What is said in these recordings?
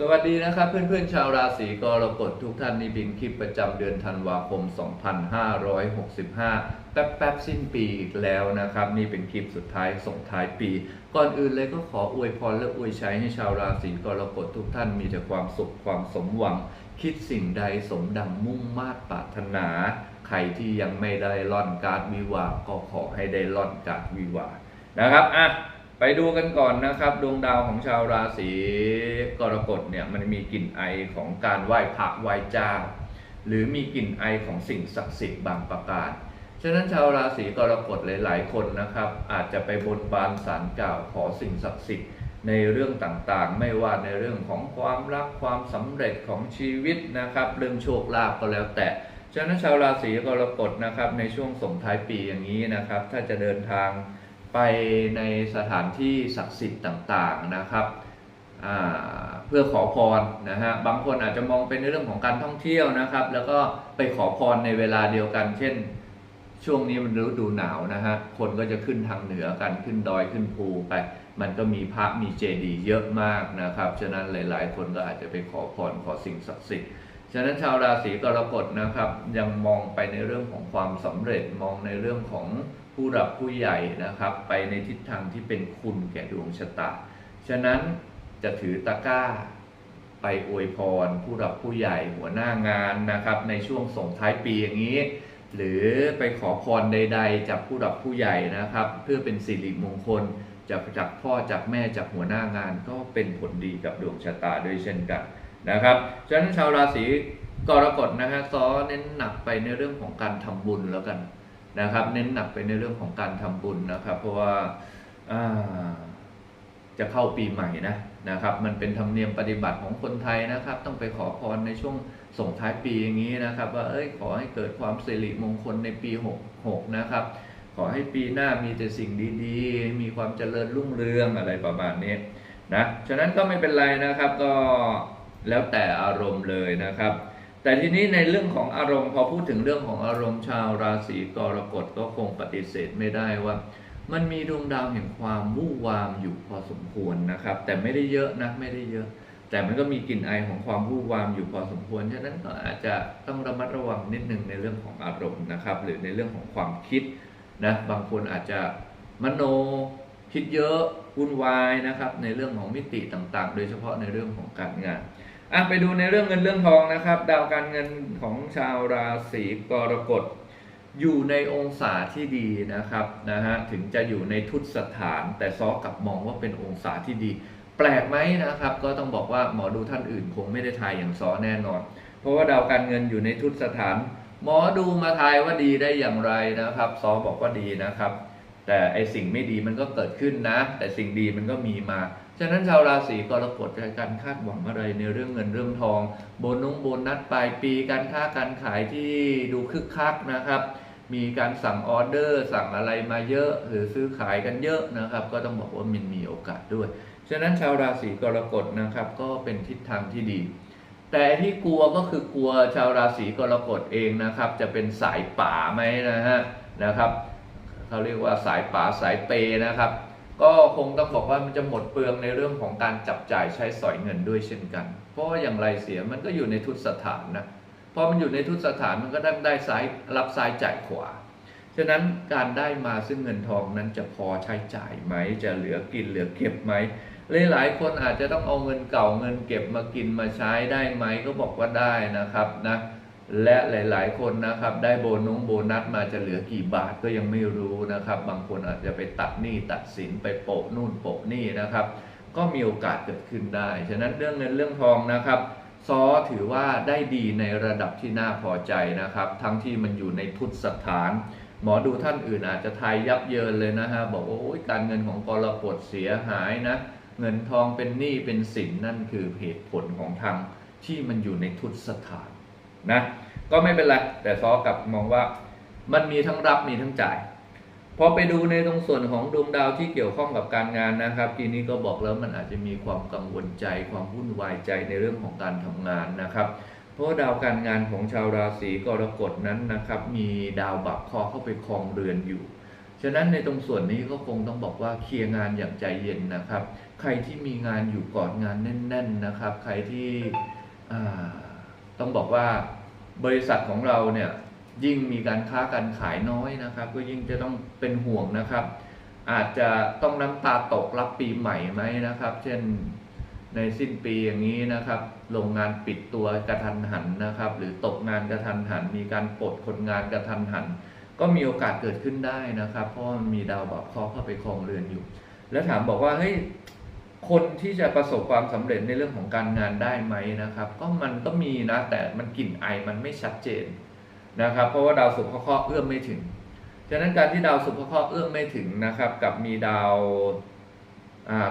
สวัสดีนะครับเพื่อนๆชาวราศีกรกฎทุกท่านนี่เป็นคลิปประจำเดือนธันวาคม 2565 แป๊บๆสิ้นปีอีกแล้วนะครับ นี่เป็นคลิปสุดท้ายส่งท้ายปี ก่อนอื่นเลยก็ขออวยพรและอวยชัยให้ชาวราศีกรกฎทุกท่านมีแต่ความสุขความสมหวัง คิดสิ่งใดสมดังมุ่งมาตรปรารถนา ใครที่ยังไม่ได้ล่อนการวิวาก็ขอให้ได้ล่อนการวิวานะครับอะ ไปดูกันก่อนนะครับ ดวงดาวของชาวราศีกรกฎเนี่ยมันมีกลิ่นไอของการไหว้พระไหว้เจ้า หรือมีกลิ่นไอของสิ่งศักดิ์สิทธิ์บางประการ ฉะนั้นชาวราศีกรกฎหลาย ๆ คนนะครับ อาจจะไปบนบานสารกล่าวขอสิ่งศักดิ์สิทธิ์ในเรื่องต่างๆ ไม่ว่าในเรื่องของความรักความสำเร็จของชีวิตนะครับ เรื่องโชคลาภก็แล้วแต่ ฉะนั้นชาวราศีกรกฎนะครับในช่วงส่งท้ายปีอย่างนี้นะครับ ถ้าจะเดินทาง ไปในสถานที่ศักดิ์สิทธิ์ต่างๆนะครับเพื่อขอพรนะฮะบางคนอาจจะมองเป็นในเรื่องของการท่องเที่ยวนะครับ แล้วก็ไปขอพรในเวลาเดียวกัน เช่น ช่วงนี้มันฤดูหนาวนะฮะคนก็จะขึ้นทางเหนือกันขึ้นดอยขึ้นภูไป มันก็มีพระมีเจดีย์เยอะมากนะครับ ฉะนั้นหลาย ๆ คนก็อาจจะไปขอพรขอสิ่งศักดิ์สิทธิ์ฉะนั้นชาวราศีกรกฎนะครับ ยังมองไปในเรื่องของความสำเร็จมองในเรื่องของ ผู้หลักผู้ใหญ่นะครับ ไปในทิศทางที่เป็นคุณแก่ดวงชะตา ฉะนั้นจะถือตะกร้า ไปอวยพร ผู้หลักผู้ใหญ่หัวหน้างานนะครับ ในช่วงส่งท้ายปีอย่างนี้ หรือไปขอพรใด ๆ จากผู้หลักผู้ใหญ่นะครับ เพื่อเป็นสิริมงคลจากจากพ่อจากแม่จากหัวหน้างานก็เป็นผลดีกับดวงชะตาด้วยเช่นกันนะครับฉะนั้นชาวราศีกรกฎนะฮะซ้อเน้นหนักไปในเรื่องของการทำบุญแล้วกัน นะครับ เน้นหนักไปในเรื่องของการทำบุญนะครับ เพราะว่าอ่าจะเข้าปีใหม่นะนะครับ มันเป็นธรรมเนียมปฏิบัติของคนไทยนะครับ ต้องไปขอพรในช่วงส่งท้ายปีอย่างนี้นะครับ ว่าเอ้ยขอให้เกิดความสิริมงคลในปี66นะครับ ขอให้ปีหน้ามีแต่สิ่งดีๆ มีความเจริญรุ่งเรืองอะไรประมาณนี้นะฉะนั้นก็ไม่เป็นไรนะครับก็แล้วแต่อารมณ์เลยนะครับ แต่ทีนี้ในเรื่องของอารมณ์พอพูดถึงเรื่องของอารมณ์ชาวราศีกรกฎก็คงปฏิเสธไม่ได้ว่า มันมีดวงดาวแห่งความวู่วามอยู่พอสมควรนะครับ แต่ไม่ได้เยอะนะไม่ได้เยอะ แต่มันก็มีกลิ่นไอของความวู่วามอยู่พอสมควรฉะนั้นก็อาจจะต้องระมัดระวังนิดนึงในเรื่องของอารมณ์นะครับ หรือในเรื่องของความคิดนะบางคนอาจจะมโนคิดเยอะวุ่นวายนะครับ ในเรื่องของมิติต่างๆ โดยเฉพาะในเรื่องของการงาน อะไปดูในเรื่องเงินเรื่องทองนะครับ ดาวการเงินของชาวราศีกรกฎอยู่ในองศาที่ดีนะครับนะฮะถึงจะอยู่ในทุตสถาน แต่ซอกับมองว่าเป็นองศาที่ดี แปลกไหมนะครับ ก็ต้องบอกว่าหมอดูท่านอื่นคงไม่ได้ทายอย่างซอแน่นอน เพราะว่าดาวการเงินอยู่ในทุตสถาน หมอดูมาทายว่าดีได้อย่างไรนะครับซอบอกว่าดีนะครับ แต่ไอสิ่งไม่ดีมันก็เกิดขึ้นนะ แต่สิ่งดีมันก็มีมา ฉะนั้นชาวราศีกรกฎการคาดหวังอะไรในเรื่องเงินเรื่องทองโบนุ้งโบนัสปลายปีการค้าการขายที่ดูคึกคักนะครับ มีการสั่งออเดอร์สั่งอะไรมาเยอะหรือซื้อขายกันเยอะนะครับ ก็ต้องบอกว่ามันมีโอกาสด้วย ฉะนั้นชาวราศีกรกฎนะครับก็เป็นทิศทางที่ดี แต่ที่กลัวก็คือกลัวชาวราศีกรกฎเองนะครับ จะเป็นสายป่าไหมนะฮะนะครับ เขาเรียกว่าสายป่าสายเปนะครับ ก็คงต้องบอกว่ามันจะหมดเปลืองในเรื่องของการจับจ่ายใช้สอยเงินด้วยเช่นกัน เพราะว่าอย่างไรเสียมันก็อยู่ในทุตสถานนะพอมันอยู่ในทุตสถานมันก็ได้ได้ซ้ายรับซ้ายจ่ายขวาฉะนั้นการได้มาซึ่งเงินทองนั้นจะพอใช้จ่ายไหม จะเหลือกินเหลือเก็บไหมหลายๆคนอาจจะต้องเอาเงินเก่าเงินเก็บมากินมาใช้ได้ไหมก็บอกว่าได้นะครับนะ และหลาย ๆ คนนะครับ ได้โบนุ้งโบนัสมาจะเหลือกี่บาทก็ยังไม่รู้นะครับ บางคนอาจจะไปตัดหนี้ตัดสินไปโปะนู่นโปะนี่นะครับ ก็มีโอกาสเกิดขึ้นได้ ฉะนั้นเรื่องเงินเรื่องทองนะครับซอถือว่าได้ดีในระดับที่น่าพอใจนะครับ ทั้งที่มันอยู่ในทุตสถาน หมอดูท่านอื่นอาจจะทายยับเยินเลยนะฮะบอกว่าโอ้ยการเงินของกรกฎเสียหายนะเงินทองเป็นหนี้เป็นสินนั่นคือเหตุผลของทางที่มันอยู่ในทุตสถาน นะก็ไม่เป็นไรแต่ซอกลับมองว่ามันมีทั้งรับมีทั้งจ่ายพอไปดูในตรงส่วนของดวงดาวที่เกี่ยวข้องกับการงานนะครับทีนี้ก็บอกแล้วมันอาจจะมีความกังวลใจความวุ่นวายใจในเรื่องของการทำงานนะครับ เพราะดาวการงานของชาวราศีกรกฎนั้นนะครับ มีดาวบัพคราะห์เข้าไปครองเรือนอยู่ ฉะนั้นในตรงส่วนนี้ก็คงต้องบอกว่าเคลียร์งานอย่างใจเย็นนะครับ ใครที่มีงานอยู่ก่อนงานแน่น ๆนะครับ ใครที่อ่า ต้องบอกว่าบริษัทของเราเนี่ยยิ่งมีการค้าการขายน้อยนะครับ ก็ยิ่งจะต้องเป็นห่วงนะครับ อาจจะต้องน้ำตาตกรับปีใหม่ไหมนะครับ เช่นในสิ้นปีอย่างนี้นะครับ โรงงานปิดตัวกระทันหันนะครับ หรือตกงานกระทันหัน มีการปลดคนงานกระทันหัน ก็มีโอกาสเกิดขึ้นได้นะครับ เพราะมันมีดาวบาปเคราะห์เข้าไปครองเรือนอยู่ แล้วถามบอกว่าเฮ้ย คนที่จะประสบความสำเร็จในเรื่องของการงานได้ไหมนะครับ ก็มันก็มีนะ แต่มันกลิ่นไอมันไม่ชัดเจนนะครับ เพราะว่าดาวศุกร์เคราะห์เอื้อมไม่ถึงฉะนั้นการที่ดาวศุกร์เคราะห์เอื้อมไม่ถึงนะครับ กับมีดาว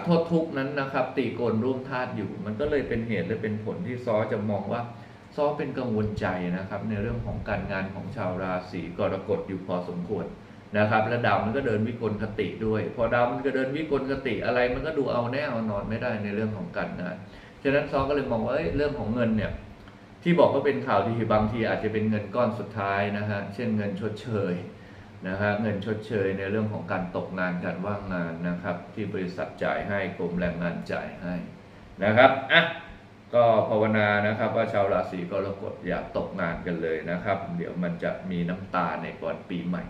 โทษทุกนั้นนะครับ ตีโกนร่วมธาตุอยู่ มันก็เลยเป็นเหตุและเป็นผลที่ซอจะมองว่าซอเป็นกังวลใจนะครับ ในเรื่องของการงานของชาวราศีกรกฎอยู่พอสมควร นะครับและดาวมันก็เดินวิกลคติด้วย พอดาวมันก็เดินวิกลคติอะไร มันก็ดูเอาแน่เอานอนไม่ได้ในเรื่องของการงานฉะนั้นซอก็เลยมองว่าเอ้เรื่องของเงินเนี่ยที่บอกว่าเป็นข่าวดีบางทีอาจจะเป็นเงินก้อนสุดท้ายนะฮะเช่นเงินชดเชยนะฮะเงินชดเชยในเรื่องของการตกงานการว่างงานนะครับ ที่บริษัทจ่ายให้กรมแรงงานจ่ายให้นะครับอะก็ภาวนานะครับว่าชาวราศีกรกฎอย่าตกงานกันเลยนะครับ เดี๋ยวมันจะมีน้ำตาในก่อนปีใหม่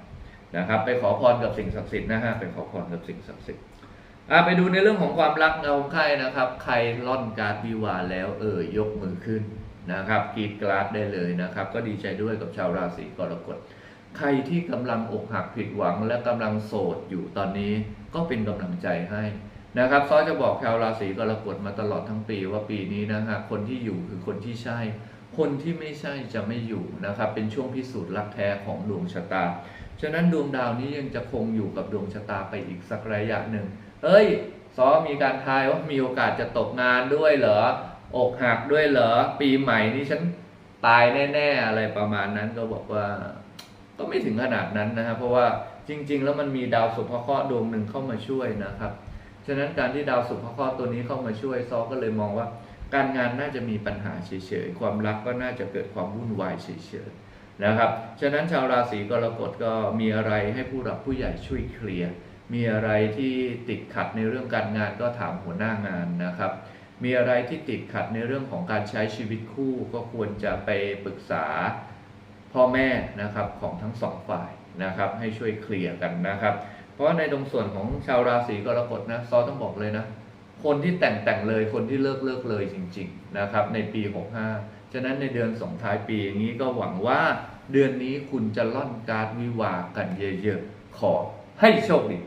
นะครับ ไปขอพรกับสิ่งศักดิ์สิทธิ์นะฮะไปขอพรกับสิ่งศักดิ์สิทธิ์อะไปดูในเรื่องของความรักเงาของใครนะครับ ใครล่อนการดวิวาแล้วเออยยกมือขึ้นนะครับกรีดกราดได้เลยนะครับ ก็ดีใจด้วยกับชาวราศีกรกฎใครที่กำลังอกหักผิดหวังและกำลังโสดอยู่ตอนนี้ก็เป็นกำลังใจให้นะครับซอจะบอกชาวราศีกรกฎมาตลอดทั้งปีว่าปีนี้นะฮะคนที่อยู่คือคนที่ใช่ คนที่ไม่ใช่จะไม่อยู่นะครับ เป็นช่วงพิสูจน์รักแท้ของดวงชะตา ฉะนั้นดวงดาวนี้ยังจะคงอยู่กับดวงชะตาไปอีกสักระยะหนึ่ง เอ้ยซอมีการทายว่ามีโอกาสจะตกงานด้วยเหรอ อกหักด้วยเหรอ ปีใหม่นี้ฉันตายแน่ๆอะไรประมาณนั้นก็บอกว่า ก็ไม่ถึงขนาดนั้นนะครับเพราะว่าจริง ๆ แล้วมันมีดาวสุภเคราะห์ดวงหนึ่งเข้ามาช่วยนะครับ ฉะนั้นการที่ดาวสุภเคราะห์ตัวนี้เข้ามาช่วยซอก็เลยมองว่า การงานน่าจะมีปัญหาเฉยๆ ความรักก็น่าจะเกิดความวุ่นวายเฉยๆ นะครับ ฉะนั้นชาวราศีกรกฎก็มีอะไรให้ผู้หลักผู้ใหญ่ช่วยเคลียร์ มีอะไรที่ติดขัดในเรื่องการงานก็ถามหัวหน้างานนะครับ มีอะไรที่ติดขัดในเรื่องของการใช้ชีวิตคู่ก็ควรจะไปปรึกษาพ่อแม่นะครับของทั้งสองฝ่ายนะครับ ให้ช่วยเคลียร์กันนะครับ เพราะในตรงส่วนของชาวราศีกรกฎนะซอต้องบอกเลยนะคนที่แต่งแต่งเลยคนที่เลิกเลิกเลยจริง ๆ นะครับ ในปี 65ฉะนั้นในเดือนส่งท้ายปีอย่างนี้ก็หวังว่าเดือนนี้คุณจะล่อนการวิวากันเยอะๆ ขอให้โชคดี